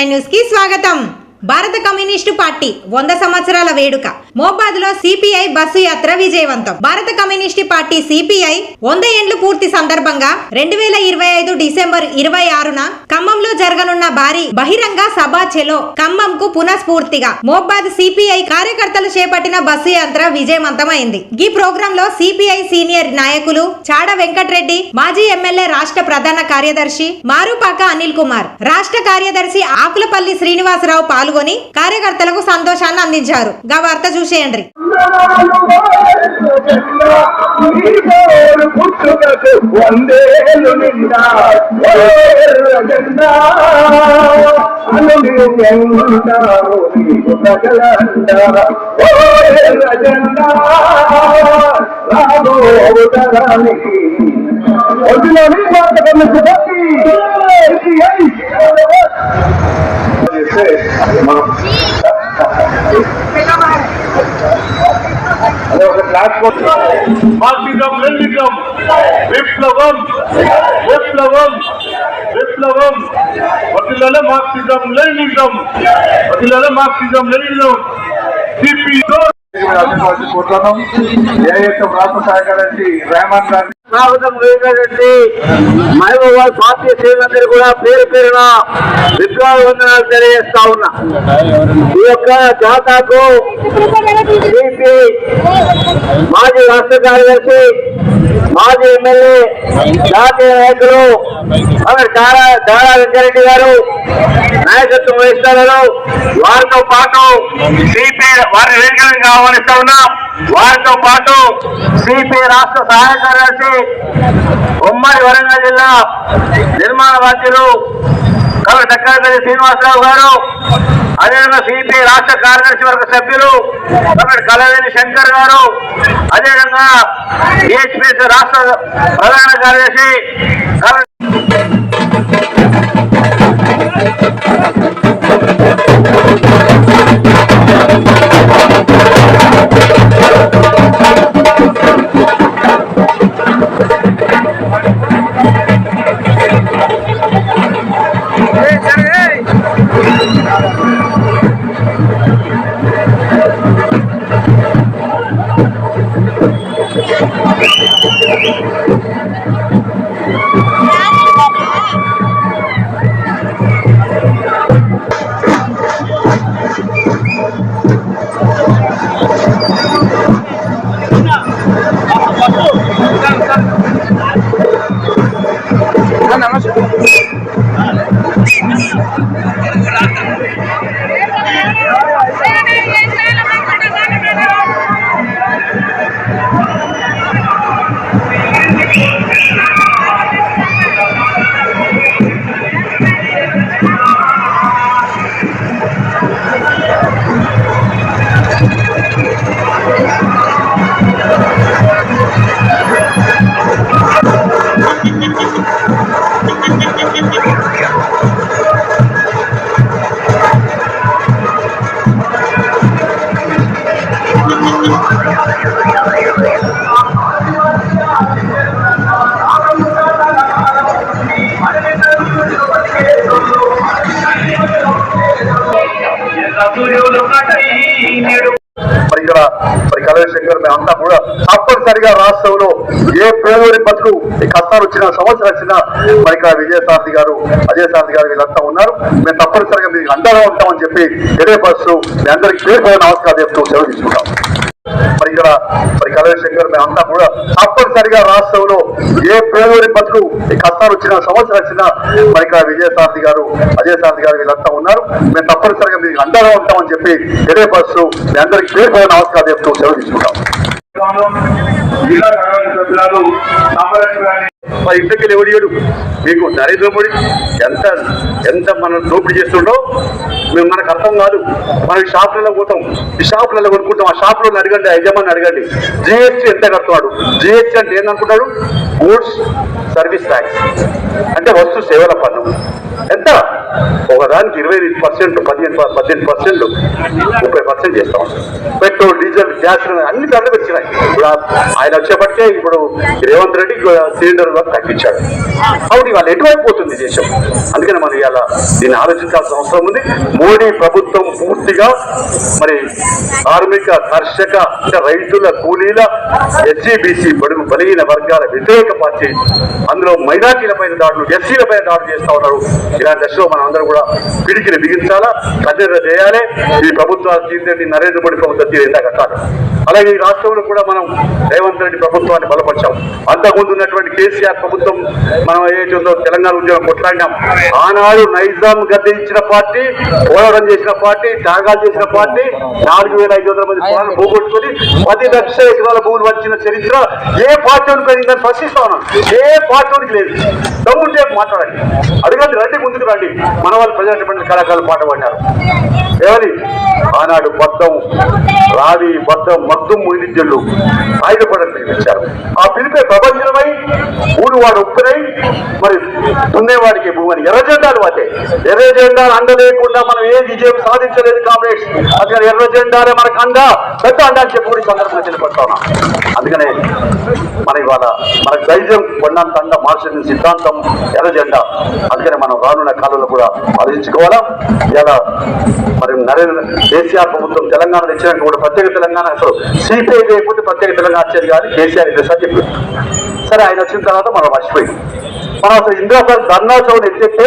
Nine న్యూస్కి స్వాగతం భారత కమ్యూనిస్టు పార్టీ వంద సంవత్సరాల వేడుక. మోబాద్లో సిపిఐ బస్సు యాత్ర విజయవంతం. భారత కమ్యూనిస్టు పార్టీ సిపిఐ వంద ఏండ్లు పూర్తి సందర్భంగా రెండు వేల ఇరవై ఐదు డిసెంబర్ ఇరవై ఆరున ఖమ్మంలో జరగనున్న భారీ బహిరంగ సభ చెలో ఖమ్మంకు పునఃస్ఫూర్తిగా మోబాద్ సిపిఐ కార్యకర్తలు చేపట్టిన బస్సు యాత్ర విజయవంతమైంది. ఈ ప్రోగ్రామ్లో సిపిఐ సీనియర్ నాయకులు చాడ వెంకటరెడ్డి మాజీ ఎమ్మెల్యే రాష్ట్ర ప్రధాన కార్యదర్శి మారుపాక అనిల్ కుమార్ రాష్ట్ర కార్యదర్శి ఆకులపల్లి శ్రీనివాసరావు పాల్గొని కార్యకర్తలకు సంతోషాన్ని అందించారు. గా వార్త చూసేయండి. వందేలు నిండా మాట కన్ను మనం అదే ఒక క్లాస్ మార్క్సిజం లెనినిజం విప్లవం విప్లవం విప్లవం వదిలే మార్క్సిజం లెనినిజం వదిలే మార్క్సిజం లెనినిజం సిపి కోట్లను ఏఎస్ఎం రాష్ట్ర సహకారించి రేమంత్ గారిని స్వాగతం వేసినటువంటి మహబూబాద్ పార్టీ శ్రేణులందరూ కూడా పేరు పేరున విప్లవ వందనాలు తెలియజేస్తా ఉన్నా. ఈ యొక్క జాతాకు మాజీ రాష్ట్ర కార్యదర్శి మాజీ ఎమ్మెల్యే జాతీయ నాయకులు మన దారా దారా వెంకరెడ్డి గారు నాయకత్వం వహిస్తున్నారు వారితో పాటు సిపి వారిని వేదికలకు ఆహ్వానిస్తా ఉన్నాం. వారితో పాటు సిపి రాష్ట్ర సహాయ కార్యదర్శి ఉమ్మడి వరంగల్ జిల్లా నిర్మాణ బాధ్యులు కవి దక్కరపల్లి శ్రీనివాసరావు గారు అదేవిధంగా సిపి రాష్ట్ర కార్యదర్శి వర్గ సభ్యులు కవి కలవేని శంకర్ గారు అదేవిధంగా ఏహెచ్పిసి రాష్ట్ర ప్రధాన కార్యదర్శి కల చంద్రశేఖర్ అంతా మేమంతా కూడా తప్పనిసరిగా రాష్ట్రంలో ఏ పేదోరి బతుకు కష్టాలు వచ్చిన సమస్యలు వచ్చినా మరి ఇక్కడ విజయసారథి గారు అజయ్ సారథి గారు వీళ్ళంతా ఉన్నారు. మేము తప్పనిసరిగా మీకు అండగా ఉంటామని చెప్పి తెలియపరుస్తూ మీ అందరికీ పేరు నమస్కారం చెప్తూ సెలవు తీసుకుంటాం. మరి ఇక్కడ మరి కలవేశ్ మేము మేమంతా కూడా తప్పనిసరిగా రాష్ట్రంలో ఏ పేదోరి బతుకు ఈ కష్టాలు వచ్చిన సమస్యలు వచ్చినా మరి ఇక్కడ విజయసారథి గారు అజయ్ సారథి గారు వీళ్ళంతా ఉన్నారు. మేము తప్పనిసరిగా మీకు అండగా ఉంటామని చెప్పి తెలియపరుస్తూ మీ అందరికీ పేరు పేరు నమస్కారం చెప్తూ సెలవు తీసుకుంటాం. జిల్లా కార్యవర్గ సభ్యురాలు సామలక్ష్మి గారిని ఇంటికి ఎవడియడు మీకు నరేంద్ర మోడీ ఎంత ఎంత మనం దోపిడీ చేస్తుండో మేము మనకు అర్థం కాదు. మనం షాపులలో పోతాం. ఈ షాపులలో కొనుక్కుంటాం. ఆ షాపులో అడగండి యజమాని అడగండి. జిఎస్టీ ఎంత కడుతున్నాడు జిఎస్టీ అంటే ఏందనుకుంటాడు గూడ్స్ సర్వీస్ ట్యాక్స్. అంటే వస్తు సేవల పన్ను. ఎంత? ఒకదానికి ఇరవై ఐదు పర్సెంట్ పదిహేను ప- పద్దెనిమిది పర్సెంట్ ముప్పై పర్సెంట్ చేస్తాం. పెట్రోల్ డీజిల్ గ్యాస్ అన్ని ధరలు పెంచినాయి ఇప్పుడు ఆయన వచ్చేప్పటికే ఇప్పుడు రేవంత్ రెడ్డి సిలిండర్ తగ్గించాడు. కాబట్టి వాళ్ళు ఎటువైపు పోతుంది దేశం? అందుకని మనం ఇవాళ దీన్ని ఆలోచించాల్సిన అవసరం ఉంది. మోడీ ప్రభుత్వం పూర్తిగా మరి కార్మిక కర్షక రైతుల కూలీల ఎస్సీబీసీ బడుగు బలహీన వర్గాల వ్యతిరేక పార్టీ. అందులో మైనార్టీలపైన దాడులు ఎస్సీల పైన దాడులు చేస్తా ఉన్నారు. ఇలాంటి దశలో మనం అందరూ కూడా పిడికిని బిగించాలా? కఠిన చేయాలి. ఈ ప్రభుత్వాలు తీర్చేది నరేంద్ర మోడీ ప్రభుత్వం తీరేందా కట్టాలి అలాగే ఈ రాష్ట్రంలో కూడా మనం రేవంత్ రెడ్డి ప్రభుత్వాన్ని బలపరిచాం. అంతకుముందు ఉన్నటువంటి కేసీఆర్ ప్రభుత్వం మనం ఏదైతే ఉందో తెలంగాణ ఉద్యోగం కొట్లాడినాం. ఆనాడు నైజాం గద్దె ఇచ్చిన పార్టీ పోరాటం చేసిన పార్టీ త్యాగాలు చేసిన పార్టీ నాలుగు వేల ఐదు వందల మంది పొలాలు పోగొట్టుకొని పది లక్షల ఎకరాల భూములు వచ్చిన చరిత్ర ఏ పార్టీ పెరిగిందని ప్రశ్నిస్తా ఉన్నాను. ఏ పార్టీ లేదు. దమ్ముంటే మాట్లాడండి. అడగండి రండి. ముందుకు రండి. మన వాళ్ళు ప్రజాటువంటి కళాకారులు పాట పాడినారు. ఏమని? ఆనాడు బద్దం రావి బద్దం మొత్తం మునిజల్లు ఆయుధ పడని పిలిపించారు ఆ పిలిపే ప్రపంచమై ఊరు వాడు ఒప్పునై మరి దున్నేవాడికి భూమని ఎర్ర జెండాలు వాటే. ఎర్ర జెండాలు అండ లేకుండా మనం ఏ విజయం సాధించలేదు కామ్రేడ్స్. అందుకని ఎర్ర జెండాలే మనకు అండ. పెద్ద అండ అని చెప్పుకుని సందర్భంగా తెలియపడతా ఉన్నాం. అందుకనే మన ఇవాళ మన ధైర్యం కొండంత అండ మార్చిన సిద్ధాంతం ఎర్ర జెండా. అందుకనే మనం రానున్న కాలంలో కూడా ఆలోచించుకోవాలా ఇలా మరి నరేంద్ర కేసీఆర్ ప్రభుత్వం తెలంగాణ తెచ్చినాక కూడా ప్రత్యేక తెలంగాణ అసలు సిపిఐ లేకపోతే ప్రత్యేక తెలంగాణ వచ్చేది కానీ కేసీఆర్ ఇది సార్ చెప్పారు సరే ఆయన వచ్చిన తర్వాత మనం మర్చిపోయింది మన ఇందిరా సార్ ధర్నా చౌక్ ఎత్తేస్తే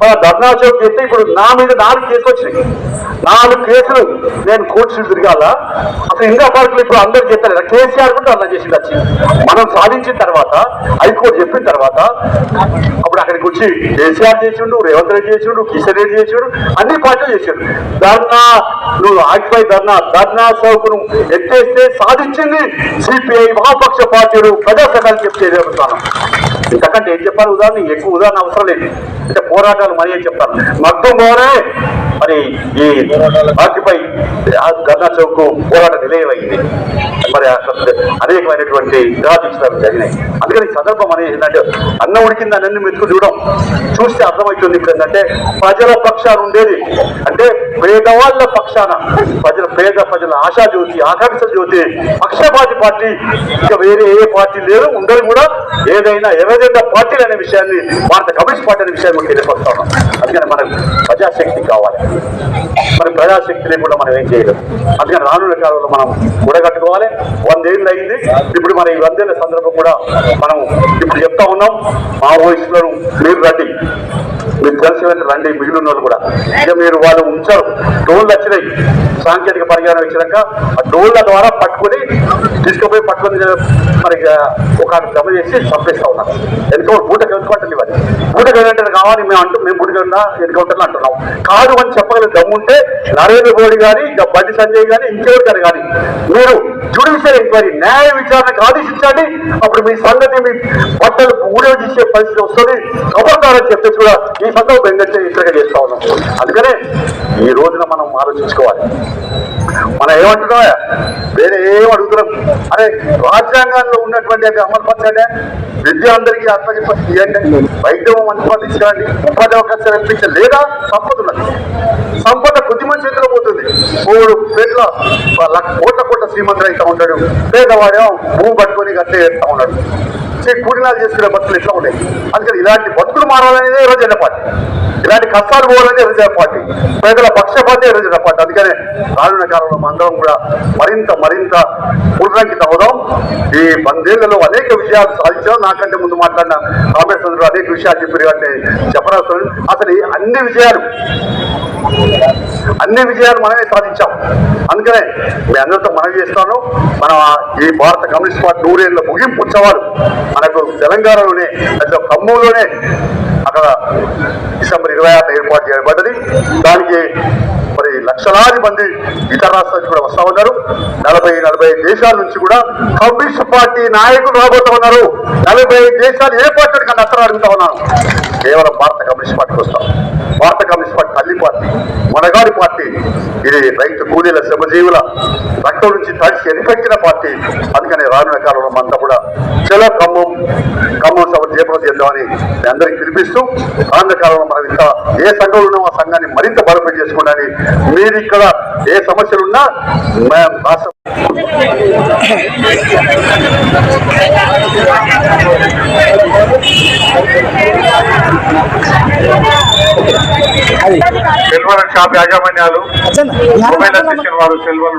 మన ధర్నా చౌక్ ఎత్తే ఇప్పుడు నా మీద నాలుగు కేసులు వచ్చినాయి. నాలుగు కేసులు నేను కోర్టు తిరగాల? అసలు ఇందిరా పార్క్ ఇప్పుడు అందరు చెప్పారు కేసీఆర్ కూడా ధర్నా చేసి వచ్చి. మనం సాధించిన తర్వాత హైకోర్టు చెప్పిన తర్వాత అప్పుడు అక్కడికి వచ్చి కేసీఆర్ చేసిండు రేవంత్ రెడ్డి చేసిండు కిషన్ రెడ్డి చేసిండు అన్ని పార్టీలు చేసిండు. ధర్నా నువ్వు ఆగిపోయి ధర్నా ధర్నా చౌక్ను ఎత్తేస్తే సాధించింది సిపిఐ మహాపక్ష పార్టీలు ప్రజాసంఘాలు చెప్తే ఇంతకంటే ఏం చెప్పాలి ఉదాహరణ? ఎక్కువ ఉదాహరణ అవసరం లేదు. అంటే పోరాటాలు మరి ఏం చెప్తారు మగ్గం పోరే. మరి ఈ ఆక్యుపై ధర్నా చౌక్ పోరాట నిలయమైంది. మరి అనేకమైనటువంటి నిరాదీక్షలు జరిగినాయి. అందుకని సందర్భం అనేది ఏంటంటే అన్న ఉడికింది అన్నీ మెతుకు చూడడం చూస్తే అర్థమవుతుంది ఇక్కడ ఏంటంటే ప్రజల పక్షాన ఉండేది. అంటే పేదవాళ్ళ పక్షాన. ప్రజల పేద ప్రజల ఆశా జ్యోతి ఆకాంక్ష జ్యోతి పక్షపాతి పార్టీ. ఇంకా వేరే ఏ పార్టీ లేదు. ఉండదు కూడా. ఏదైనా ఎవరైనా పార్టీలు అనే విషయాన్ని భారత కమ్యూనిస్ట్ పార్టీ అనే విషయాన్ని కూడా తెలియపరుస్తా ఉన్నాం అందుకని మనకు ప్రజాశక్తి కావాలి. మరి ప్రజాశక్తి లేకుండా మనం ఏం చేయలేం. అందుకని రానున్న కాలంలో మనం కూడగట్టుకోవాలి. వందేళ్ళు అయింది. ఇప్పుడు మన ఈ వందేళ్ళ సందర్భం కూడా మనం ఇప్పుడు చెప్తా ఉన్నాం. మా వయసులో మీరు రండి. మీరు తెలిసి రండి. మిగిలిన వాళ్ళు కూడా. ఇక మీరు వాళ్ళు ఉంచారు. డోళ్ళు వచ్చినాయి. సాంకేతిక పరిజ్ఞానం ఇచ్చినాక ఆ డోళ్ళ ద్వారా పట్టుకొని తీసుకుపోయి పట్టుకొని మరి ఒక జమ చేసి చంపేస్తా ఉన్నారు. ఎందుకు? नोट ऊट బూటకు ఎన్నుకుంటే కావాలి మేము అంటూ మేము బూటకు ఎన్నుకుంటాను అంటున్నాం. కాదు అని చెప్పగల దమ్ముంటే నరేంద్ర మోడీ కానీ ఇంకా బండి సంజయ్ కానీ ఇంకెవరు గారు కానీ మీరు జ్యుడిషియల్ ఎంక్వైరీ న్యాయ విచారణకు ఆదేశించండి. అప్పుడు మీ సంగతి మీ బట్టలు ఊరేగి తీసే పరిస్థితి వస్తుంది. ఖబర్దారని చెప్పేసి కూడా ఈ సందర్భం ఏంటంటే ఇక్కడికి చేస్తా ఉన్నాం. అందుకనే ఈ రోజున మనం ఆలోచించుకోవాలి. మనం ఏమంటున్నా వేరే ఏం అడుగుతున్నాం? అరే రాజ్యాంగంలో ఉన్నటువంటి అమలు పరచండి విద్య అందరికీ అర్థం ఇవ్వండి వైద్యం మంచి తీసుకురండి ఉపాధి అవకాశాలు కల్పించండి లేదా సంపద ఉన్నది. సంపద కొద్ది మంది చేతిలో పోతుంది. మూడు పేట్ల లక్ష కోట్ల కోట్ల శ్రీమంతుడు అయితే ఉంటాడు. పేదవాడేమో భూమి పట్టుకొని గట్టే వేస్తా ఉన్నాడు. కూడినాలు చేసుకునే బతుకులు ఎట్లా ఉన్నాయి? అందుకని ఇలాంటి బతుకులు మారాలనేది ఈరోజు పార్టీ ఇలాంటి కష్టాలు పోవాలనే ఎర్రజెండ పార్టీ పేదల పక్షపాతే ఎర్రజెండ పార్టీ అందుకనే రానున్న కాలంలో మందరం కూడా మరింత మరింత పునరంకిత అవుదాం. ఈ వందేళ్ళలో అనేక విషయాలు సాధించాం. నాకంటే ముందు మాట్లాడిన కాంగ్రెస్ అందరూ అనేక విషయాలు చెప్పిన అంటే చెప్పనవసరం అసలు అన్ని విజయాలు అన్ని విజయాలు మనమే సాధించాం. అందుకనే మీ అందరితో మనం చేస్తాను. మన ఈ భారత కమ్యూనిస్ట్ పార్టీ నూరేళ్ళ ముగింపు ఉత్సవాలు మనకు తెలంగాణలోనే అసలు ఖమ్మంలోనే అక్కడ డిసెంబర్ ఇరవై ఆరున ఏర్పాటు చేయబడ్డది. దానికి మరి లక్షలాది మంది ఇతర రాష్ట్రాల నుంచి కూడా వస్తా ఉన్నారు. నలభై నలభై దేశాల నుంచి కూడా కమ్యూనిస్ట్ పార్టీ నాయకులు రాబోతా ఉన్నారు. నలభై దేశాలు ఏ పార్టీ కన్నా అత్తరు అడుగుతా ఉన్నాను కేవలం భారత కమ్యూనిస్ట్ పార్టీకి వస్తాం. భారత కమ్యూనిస్ట్ పార్టీ తల్లి పార్టీ మనగాడి పార్టీ. ఇది రైతు కూలీల శ్రమజీవుల రక్తం నుంచి తడిచి ఎనిపెట్టిన పార్టీ. అందుకని రానున్న కాలంలో మనంతా కూడా చలో ఖమ్మం ఖమ్మం సభ చేపలు చేద్దామని అందరికీ పిలిపిస్తూ రానున్న కాలంలో మనం ఇంకా ఏ సంఘంలో ఉన్నామో ఆ సంఘాన్ని మరింత బలపడి చేసుకోవడానికి మీరు ఇక్కడ ఏ సమస్యలు ఉన్నా మేము రాష్ట్ర సెల్వల షాప్ యాజమాన్యాలు మొబైల్ అసోసియేషన్ వారు సెల్వలు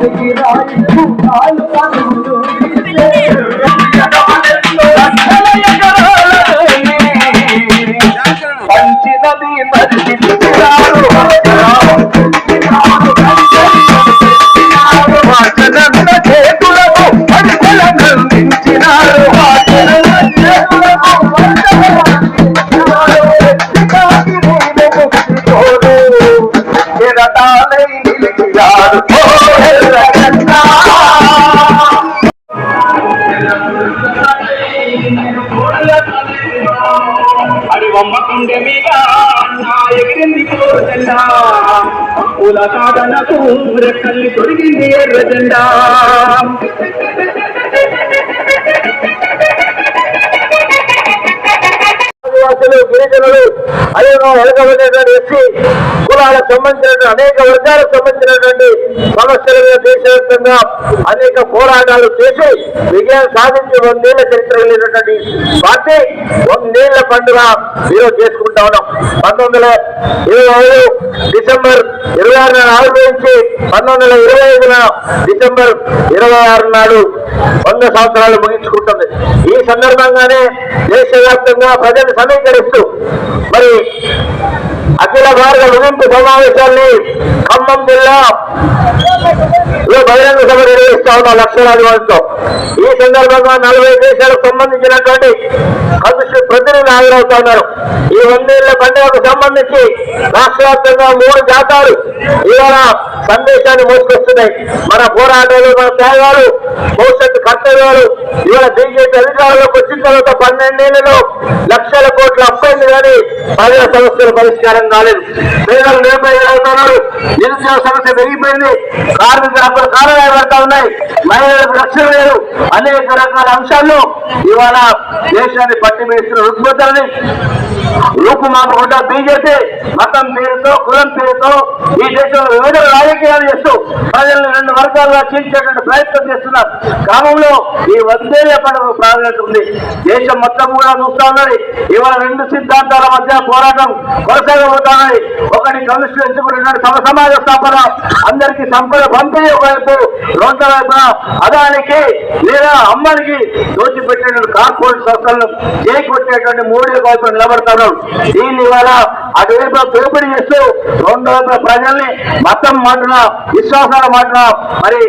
పంచినది సాధనకు రెక్కల్ని తొడిగింది ఎర్ర జెండా గిరిజనులు అదేవిధంగా వెనుకబడినటువంటి ఎస్సీ కులాలకు సంబంధించిన అనేక వర్గాలకు సంబంధించినటువంటి సమస్యల మీద దేశవ్యాప్తంగా అనేక పోరాటాలు చేసి విజయం సాధించి వందేళ్ళ చరిత్ర కలిగినటువంటి పార్టీ వందేళ్ళ పండుగ ఈరోజు చేసుకుంటా ఉన్నాం. పంతొమ్మిది వందల ఇరవై ఐదు డిసెంబర్ ఇరవై ఆరున ఆవిర్భవించి పంతొమ్మిది వందల ఇరవై ఐదున డిసెంబర్ ఇరవై ఆరు నాడు వంద సంవత్సరాలు ముగించుకుంటుంది. ఈ సందర్భంగానే దేశవ్యాప్తంగా ప్రజలు సమీకరిస్తూ మరి అఖిల భారత ముగింపు సమావేశాన్ని ఖమ్మం జిల్లా లో బహిరంగ సభ నిర్వహిస్తా ఉన్న లక్షలాది మందితో ఈ సందర్భంగా నలభై దేశాలకు సంబంధించినటువంటి కమిషన్ ప్రతినిధులు హాజరవుతా ఉన్నారు. ఈ వందేళ్ళ పండుగకు సంబంధించి రాష్ట్ర వ్యాప్తంగా మూడు జాతాలు ఇవాళ సందేశాన్ని మోసుకొస్తున్నాయి. మన పోరాటాలు మన త్యాగాలు భవిష్యత్తు కర్తవ్యాలు ఇవాళ బీజేపీ అధికారంలోకి వచ్చిన తర్వాత పన్నెండేళ్ళలో లక్షల కోట్లు అప్పైంది కానీ ప్రజల సమస్యల పరిష్కారం కాలేదు. పేదలు నిరుపేదలవుతున్నారు నిరుద్యోగ సమస్య పెరిగిపోయింది. కార్మికులు అప్పుడు కారణాలు పడతా ఉన్నాయి. మహిళలకు రక్షణ లేదు. అనేక రకాల అంశాల్లో ఇవాళ దేశాన్ని పట్టి వేస్తున్న రుగ్మతల్ని రూపుమాపకుండా బీజేపీ మతం పేరుతో కులం పేరుతో ఈ దేశంలో వివిధ రాజకీయాలు చేస్తూ ప్రజలను రెండు వర్గాలుగా చీల్చేటువంటి ప్రయత్నం చేస్తున్నారు. క్రమంలో ఈ వందేళ్ళ పండుగ ప్రాధాన్యత ఉంది. దేశం మొత్తం కూడా చూస్తా ఉన్నది. ఇవాళ రెండు సిద్ధాంతాల మధ్య పోరాటం కొనసాగబోతున్నది. ఒకటి కమిషన్ ఎంచుకుంటున్నాడు సమ సమాజ స్థాపన. అందరికీ సంపద పంపిణీ ఒకవైపు రోడ్ల వైపున అదానికి లేదా అమ్మడికి దోచిపెట్టేటువంటి కార్పొరేట్ సంస్థలను చేకొట్టేటువంటి మూడు వైపు నిలబడతారు. దీన్ని ఇవాళ అటువైపు దోపిడీ చేస్తూ రెండు వైపు ప్రజల్ని మతం మాట్లా విశ్వాసాల మాట్లా మరి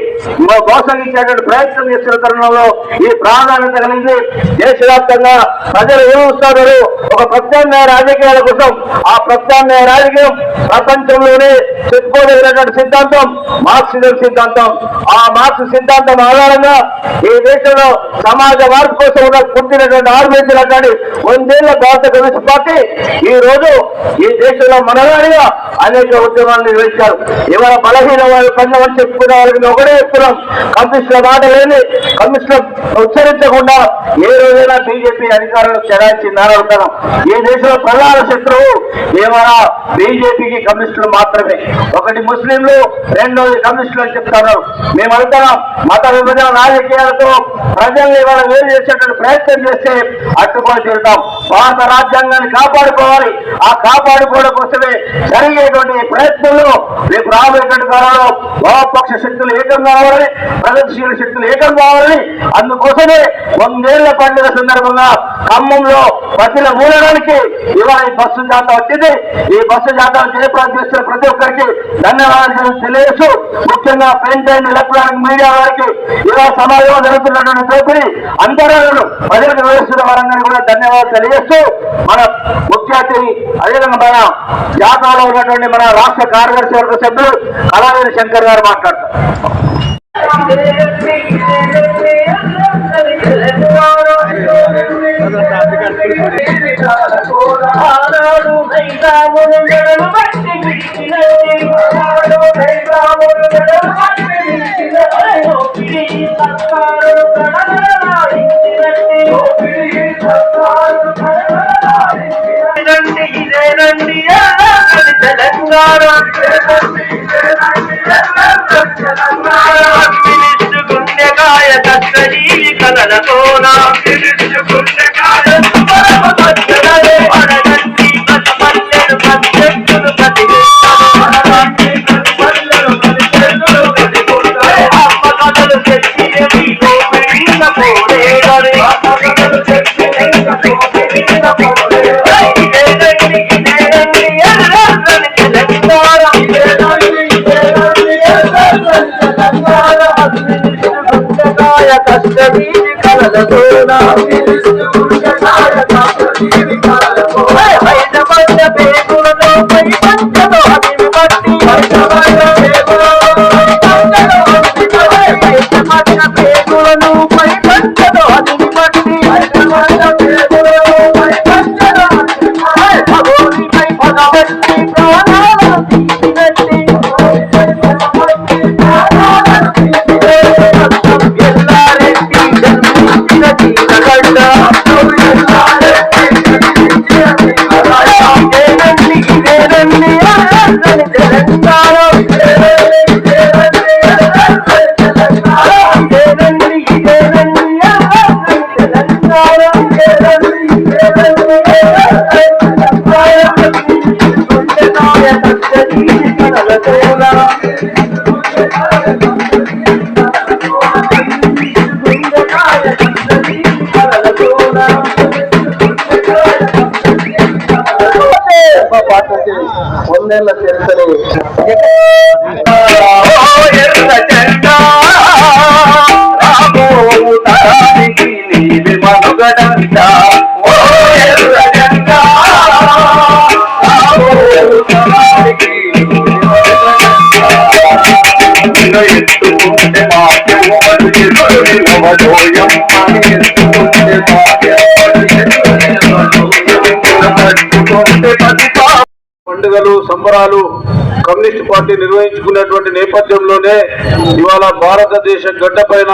మో- మోసగించేటువంటి ప్రయత్నం చేస్తున్న తరుణంలో ఈ ప్రాధాన్యత కలిగి దేశవ్యాప్తంగా ప్రజలు ఏమవుతారు ఒక ప్రత్యామ్నాయ రాజకీయాల కోసం ఆ ప్రత్యామ్నాయ రాజకీయం ప్రపంచంలోనే చెప్పుకోదగినటువంటి సిద్ధాంతం మార్క్సిజం సిద్ధాంతం. ఆ మార్క్స్ సిద్ధాంతం ఆధారంగా ఈ దేశంలో సమాజ మార్పు కోసం ఉన్న పుట్టినటువంటి ఆర్మీసులు అట్లాంటి వందేళ్ళ భారత కమ్యూనిస్ట్ కాబట్టి ఈ రోజు ఈ దేశంలో మనగాడిగా అనేక ఉద్యమాలు నిర్వహించారు. ఇవాళ బలహీన వాళ్ళు కన్నవని చెప్పుకునే వాళ్ళకి ఒకటే చెప్తున్నాం కమ్యూనిస్టుల మాట లేని కమ్యూనిస్టుల ఉచ్చరించకుండా ఏ రోజైనా బీజేపీ అధికారంలో చెడాయించిందని అడుగుతాం ఈ దేశంలో ప్రధాన శత్రువు ఏమైనా బీజేపీకి కమ్యూనిస్టులు మాత్రమే. ఒకటి ముస్లింలు రెండోది కమ్యూనిస్టులు అని చెప్తారు. మేమంతా మత విభజన రాజకీయాలతో ప్రజల్ని ఇవాళ వేరు చేసేటువంటి ప్రయత్నం చేస్తే అడ్డుకొని తిరుగుతాం భారత రాజ్యాంగాన్ని కాపాడుకోవాలి. ఆ కాపాడుకోవడం కోసమే జరిగేటువంటి ప్రయత్నంలో రేపు రాబోయేటువంటి కాలంలో వామపక్ష శక్తులు ఏకం కావాలని ప్రగతిశీల శక్తులు ఏకం కావాలని అందుకోసమే వందేళ్ళ పండుగ సందర్భంగా ఖమ్మంలో ప్రజల మూలడానికి ఇవాళ ఈ బస్సు జాతం వచ్చింది. ఈ బస్సు జాతం జయప్రదం చేస్తున్న ప్రతి ఒక్కరికి ధన్యవాదాలు తెలియజేస్తూ ముఖ్యంగా ప్రింట్ అండ్ ఎలక్ట్రానిక్ మీడియా వారికి ఇలా సమాజంలో జరుగుతున్నటువంటి దోపిడీ అంతరాలను ప్రజలకు వివరిస్తున్న వారందరినీ కూడా ధన్యవాదాలు తెలియజేస్తూ మన ముఖ్య అదేవిధంగా మన జాతరలో ఉన్నటువంటి మన రాష్ట్ర కార్యదర్శి వర్గ సభ్యులు కళావేరి శంకర్ గారు మాట్లాడతారు. తెలంగాణ గుండెకాయ కట్టడి కలలతోన నీవి మనుగడంట ఓ Thank you. పండుగలు సంబరాలు కమ్యూనిస్ట్ పార్టీ నిర్వహించుకునేటువంటి నేపథ్యంలోనే ఇవాళ భారతదేశ గడ్డపైన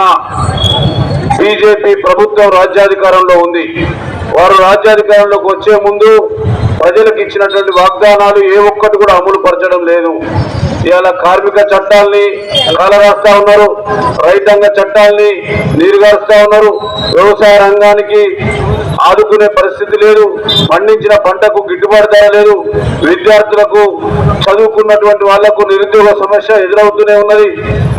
బీజేపీ ప్రభుత్వం రాజ్యాధికారంలో ఉంది. వారు రాజ్యాధికారంలోకి వచ్చే ముందు ప్రజలకు ఇచ్చినటువంటి వాగ్దానాలు ఏ ఒక్కటి కూడా అమలు పరచడం లేదు. ఇవాళ కార్మిక చట్టాల్ని కలరాస్తా ఉన్నారు రైతాంగ చట్టాల్ని నీరుగారుస్తా ఉన్నారు. వ్యవసాయ రంగానికి ఆదుకునే పరిస్థితి లేదు పండించిన పంటకు గిట్టుబాటు ధర లేదు. విద్యార్థులకు చదువుకున్నటువంటి వాళ్ళకు నిరుద్యోగ సమస్య ఎదురవుతూనే ఉన్నది.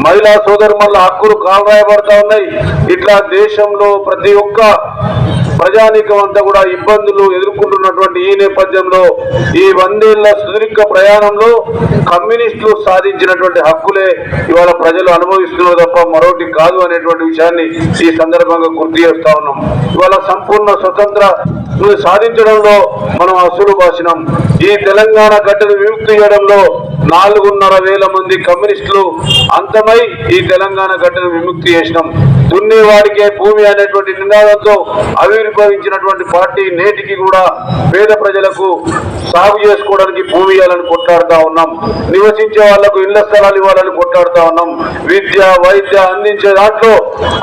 మహిళా సోదరుమల్ల హక్కులు కాలరాయబడతా ఉన్నాయి. ఇట్లా దేశంలో ప్రతి ఒక్క ప్రజానీకం అంతా కూడా ఇబ్బందులు ఎదుర్కొంటున్నటువంటి ఈ నేపథ్యంలో ఈ వందేళ్ళ సుదీర్ఘ ప్రయాణంలో కమ్యూనిస్టులు సాధించినటువంటి హక్కులే ఇవాళ ప్రజలు అనుభవిస్తున్నారు తప్ప మరొకటి కాదు అనేటువంటి విషయాన్ని ఈ సందర్భంగా గుర్తు చేస్తా ఉన్నాం. ఇవాళ సంపూర్ణ స్వతంత్ర సాధించడంలో మనం అసలు భాషణం ఈ తెలంగాణ గడ్డను విముక్తి చేయడంలో నాలుగున్నర వేల మంది కమ్యూనిస్టులు అంతమై ఈ తెలంగాణ గడ్డను విముక్తి చేసినాం. దున్నేవాడికే భూమి అనేటువంటి నినాదంతో ఆవిర్భవించినటువంటి పార్టీ నేటికి కూడా పేద ప్రజలకు సాగు చేసుకోవడానికి భూమి ఇవ్వాలని కొట్లాడుతా ఉన్నాం. నివసించే వాళ్ళకు ఇళ్ళ స్థలాలు ఇవ్వాలని కొట్లాడుతా ఉన్నాం. విద్య వైద్య అందించే దాంట్లో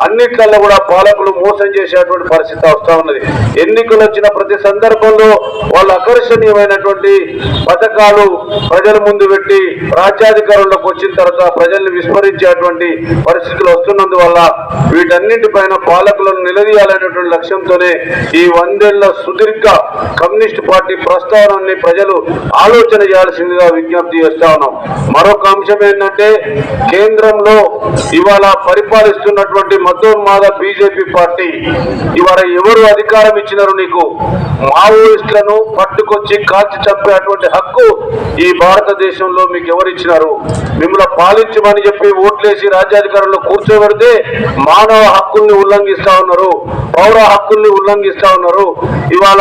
అన్నిట్లలో కూడా పాలకులు మోసం చేసేటువంటి పరిస్థితి వస్తా ఉన్నది. ఎన్నికలు వచ్చిన ప్రతి సందర్భంలో వాళ్ళు ఆకర్షణీయమైనటువంటి పథకాలు ప్రజల ముందు పెట్టి రాజ్యాధికారంలోకి వచ్చిన తర్వాత ప్రజల్ని విస్మరించేటువంటి పరిస్థితులు వస్తున్నందువల్ల వీటన్నిటిపైన పాలకులను నిలదీయాలనేటువంటి లక్ష్యంతోనే ఈ వందేళ్ళ సుదీర్ఘ కమ్యూనిస్ట్ పార్టీ ప్రస్తావనని ప్రజలు ఆలోచన చేయాల్సిందిగా విజ్ఞప్తి చేస్తా ఉన్నాం. మరొక అంశం ఏంటంటే కేంద్రంలో ఇవాళ పరిపాలిస్తున్నటువంటి మతోన్మాద బీజేపీ పార్టీ ఇవాళ ఎవరు అధికారం ఇచ్చినారు నీకు? మావోయిస్టులను పట్టుకొచ్చి కాల్చి చంపేటువంటి హక్కు ఈ భారతదేశంలో మీకు ఎవరు ఇచ్చినారు మిమ్మల్ని పాలించమని చెప్పి ఓట్లేసి రాజ్యాధికారంలో కూర్చోబెడితే మానవ హక్కుల్ని ఉల్లంఘిస్తా ఉన్నారు. పౌర హక్కుల్ని ఉల్లంఘిస్తా ఉన్నారు. ఇవాళ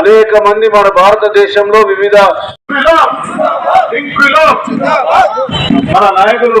అనేక మంది మన భారతదేశంలో వివిధ మన నాయకులు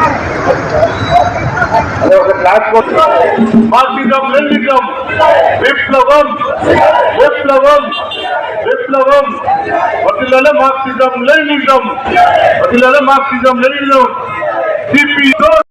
అదే ఒక విప్లవం విప్లవం విప్లవం వదిలే మార్క్సిజం లెనిజం వదిలే మార్క్సిజం లెనిజం సిపి